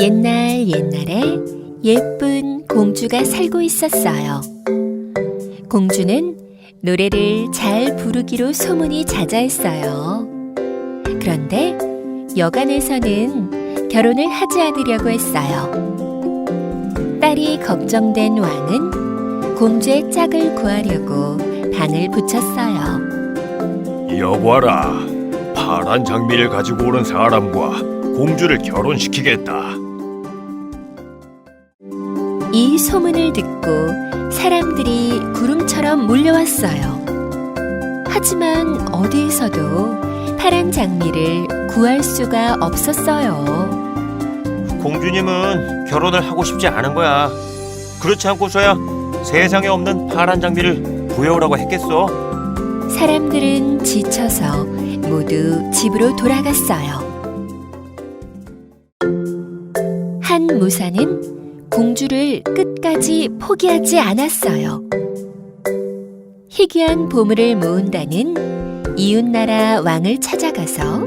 옛날 옛날에 예쁜 공주가 살고 있었어요. 공주는 노래를 잘 부르기로 소문이 자자했어요. 그런데 여간에서는 결혼을 하지 않으려고 했어요. 딸이 걱정된 왕은 공주의 짝을 구하려고 방을 붙였어요. 여보아라, 파란 장미를 가지고 오는 사람과 공주를 결혼시키겠다. 이 소문을 듣고 사람들이 구름처럼 몰려왔어요. 하지만 어디에서도 파란 장미를 구할 수가 없었어요. 공주님은 결혼을 하고 싶지 않은 거야. 그렇지 않고서야 세상에 없는 파란 장미를 구해오라고 했겠어. 사람들은 지쳐서 모두 집으로 돌아갔어요. 한 무사는 공주를 끝까지 포기하지 않았어요. 희귀한 보물을 모은다는 이웃나라 왕을 찾아가서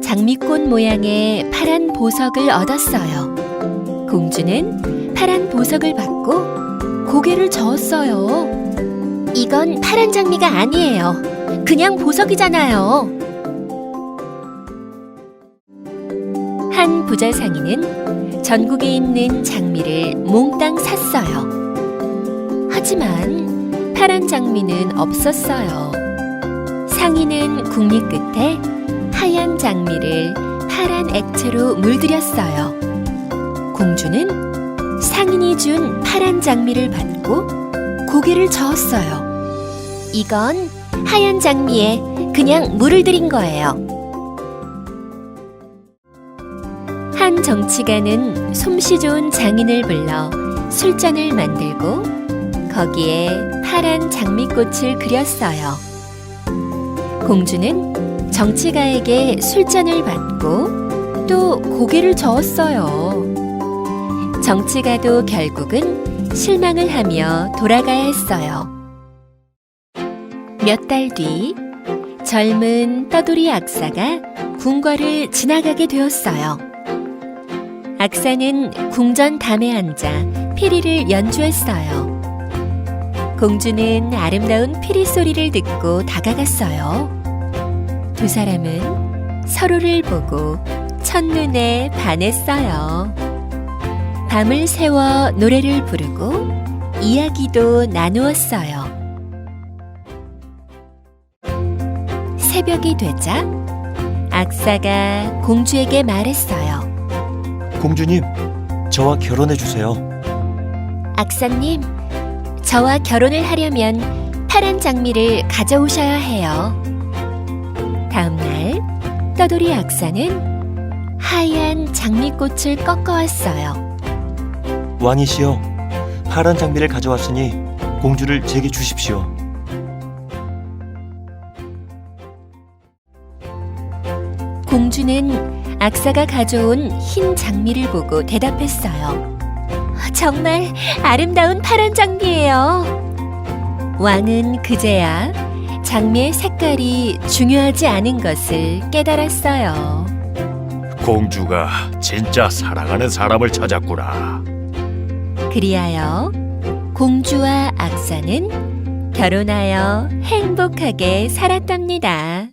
장미꽃 모양의 파란 보석을 얻었어요. 공주는 파란 보석을 받고 고개를 저었어요. 이건 파란 장미가 아니에요. 그냥 보석이잖아요. 한 부자 상인은 전국에 있는 장미를 몽땅 샀어요. 하지만 파란 장미는 없었어요. 상인은 국리 끝에 하얀 장미를 파란 액체로 물들였어요. 공주는 상인이 준 파란 장미를 받고 고개를 저었어요. 이건 하얀 장미에 그냥 물을 들인 거예요. 한 정치가는 솜씨 좋은 장인을 불러 술잔을 만들고 거기에 파란 장미꽃을 그렸어요. 공주는 정치가에게 술잔을 받고 또 고개를 저었어요. 정치가도 결국은 실망을 하며 돌아가야 했어요. 몇 달 뒤 젊은 떠돌이 악사가 궁궐을 지나가게 되었어요. 악사는 궁전 담에 앉아 피리를 연주했어요. 공주는 아름다운 피리 소리를 듣고 다가갔어요. 두 사람은 서로를 보고 첫눈에 반했어요. 밤을 새워 노래를 부르고 이야기도 나누었어요. 새벽이 되자 악사가 공주에게 말했어요. 공주님, 저와 결혼해 주세요. 악사님, 저와 결혼을 하려면 파란 장미를 가져오셔야 해요. 다음 날 떠돌이 악사는 하얀 장미꽃을 꺾어 왔어요. 왕이시여, 파란 장미를 가져왔으니 공주를 제게 주십시오. 공주는 악사가 가져온 흰 장미를 보고 대답했어요. 정말 아름다운 파란 장미예요. 왕은 그제야 장미의 색깔이 중요하지 않은 것을 깨달았어요. 공주가 진짜 사랑하는 사람을 찾았구나. 그리하여 공주와 악사는 결혼하여 행복하게 살았답니다.